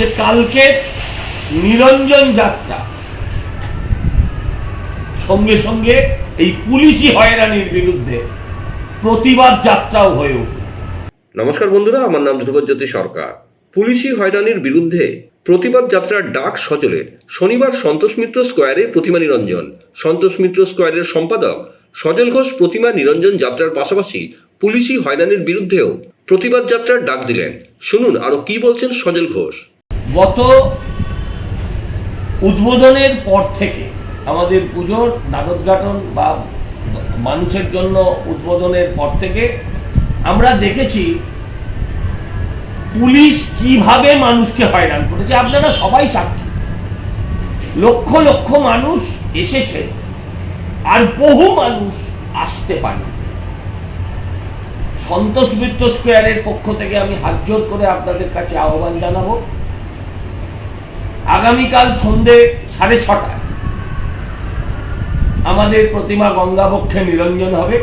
যে কালকে নিরঞ্জন যাত্রা, সঙ্গে সঙ্গে এই পুলিশি হয়রানির বিরুদ্ধে প্রতিবাদ যাত্রাও হয়ে নমস্কার বন্ধুরা, আমার নাম ধ্রুবজ্যোতি সরকার। পুলিশি হয়রানির বিরুদ্ধে প্রতিবাদ যাত্রার ডাক সচলের শনিবার সন্তোষ মিত্র স্কোয়ারে প্রতিমা নিরঞ্জন। সন্তোষ মিত্র স্কোয়ারের সম্পাদক সজল ঘোষ প্রতিমা নিরঞ্জন যাত্রার পাশাপাশি পুলিশি হয়রানির বিরুদ্ধেও প্রতিবাদ যাত্রার ডাক দিলেন। শুনুন, আরও কি বলছেন সজল ঘোষ। গত উদ্বোধনের পর থেকে আমাদের পুজোর দ্বারোদ্ঘাটন বা মানুষের জন্য উদ্বোধনের পর থেকে আমরা দেখেছি পুলিশ কীভাবে মানুষকে হয়রান করেছে। আপনারা সবাই সাক্ষী। লক্ষ লক্ষ মানুষ এসেছে আর বহু মানুষ আসতে পারে। সন্তোষ মিত্র স্কোয়ারের পক্ষ থেকে আমি হাত জোর করে আপনাদের কাছে আহ্বান জানাব। আগামীকাল সন্ধে সাড়ে ছটায় আমাদের প্রতিমা গঙ্গাবক্ষে নিরঞ্জন হবে।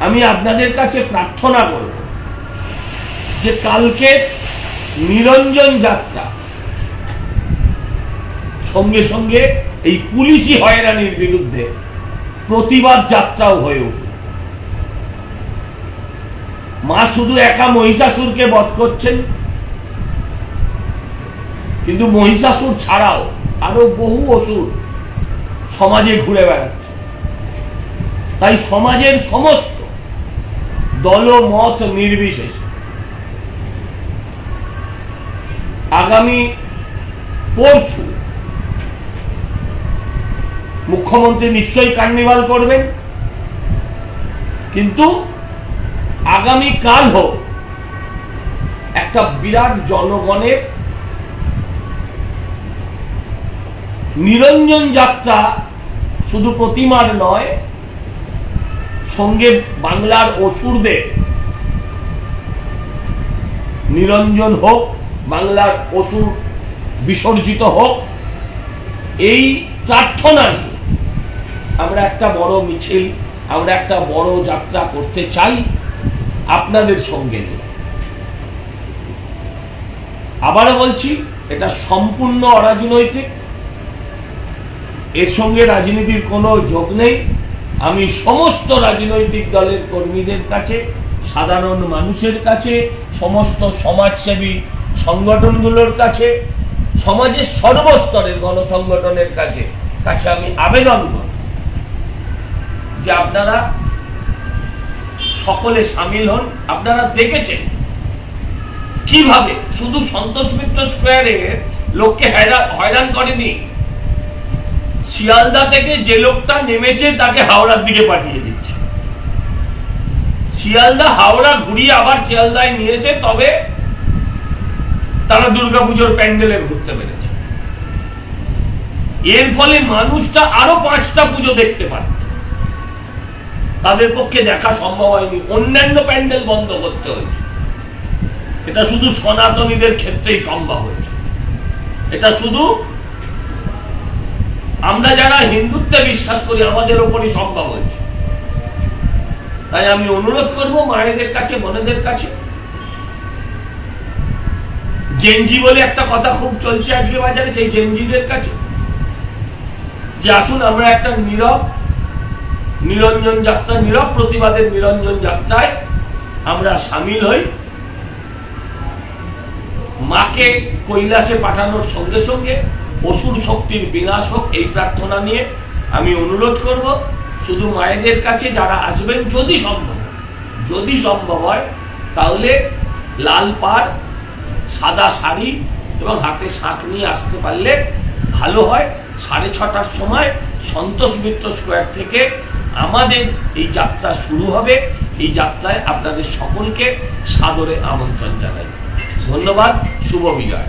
আমি আপনাদের কাছে প্রার্থনা করব যে কালকে নিরঞ্জন যাত্রা সঙ্গে সঙ্গে এই পুলিশি হয়রানির বিরুদ্ধে প্রতিবাদ যাত্রাও হয়ে উঠল মা শুধু একা মহিষাসুরকে বধ করছেন কিন্তু মহিষাসুর ছাড়াও আরও বহু অসুর সমাজে ঘুরে বেড়াচ্ছে। তাই সমাজের সমস্ত দলমত নির্বিশেষে আগামী পরশু মুখ্যমন্ত্রী নিশ্চয়ই কার্নিভাল করবেন। কিন্তু আগামী কাল হোক একটা বিরাট জনগণের নিরঞ্জন যাত্রা শুধু প্রতিমার নয়, সঙ্গে বাংলার অসুরদের। নিরঞ্জন হোক, বাংলার অসুর বিসর্জিত হোক, এই প্রার্থনা নিয়ে আমরা একটা বড় মিছিল, আমরা একটা বড় যাত্রা করতে চাই আপনাদের সঙ্গে নিয়ে। আবারও বলছি, এটা সম্পূর্ণ অরাজনৈতিক। এর সঙ্গে রাজনীতির কোনো যোগ নেই। আমি সমস্ত রাজনৈতিক দলের কর্মীদের কাছে, সাধারণ মানুষের কাছে, সমস্ত সমাজসেবী সংগঠনগুলোর কাছে, সমাজের সর্বস্তরের গণসংগঠনের কাছে কাছে আমি আবেদন করব যে আপনারা সকলে সামিল হন। আপনারা দেখেছেন কীভাবে শুধু সন্তোষ মিত্র স্কোয়ারে লোককে হয়রা- হয়রান করেনি শিয়ালদা থেকে যে লোকটা নেমেছে তাকে হাওড়ার দিকে পাঠিয়ে দিচ্ছে। শিয়ালদা, হাওড়া ঘুরিয়ে আবার শিয়ালদায় নিয়েছে তবে তারা দুর্গাপুজোর প্যান্ডেলে ঘুরতে পেরেছে। এর ফলে মানুষটা আরও পাঁচটা পুজো দেখতে পারে। তাদের পক্ষে দেখা সম্ভব হয়নি। অন্যান্য প্যান্ডেল বন্ধ করতে হয়েছে। এটা শুধু সনাতনীদের ক্ষেত্রেই সম্ভব হয়েছে। এটা শুধু আমরা যারা হিন্দুত্বে বিশ্বাস করি, আমাদের ওপরই সম্ভব হয়েছে। তাই আমি অনুরোধ করব মায়েদের কাছে, বোনেদের কাছে। জেনজি বলে একটা কথা খুব চলছে আজকে বাজারে, সেই জেনজিদের কাছে। যে আসুন, আমরা একটা নীরব, নিরঞ্জন যাত্রা, নীরব প্রতিবাদের নিরঞ্জন যাত্রায় আমরা সামিল হই। মাকে কৈলাসে পাঠানোর সঙ্গে সঙ্গে অসুর শক্তির বিনাশ হোক, এই প্রার্থনা নিয়ে আমি অনুরোধ করব, শুধু মায়েদের কাছে যারা আসবেন, যদি সম্ভব যদি সম্ভব হয়, তাহলে লাল পাড়, সাদা শাড়ি এবং হাতে শাঁখ নিয়ে আসতে পারলে ভালো হয়। সাড়ে ছটার সময় সন্তোষ মিত্র স্কোয়ার থেকে আমাদের এই যাত্রা শুরু হবে। এই যাত্রায় আপনাদের সকলকে সাদরে আমন্ত্রণ জানাই। ধন্যবাদ, শুভ বিজয়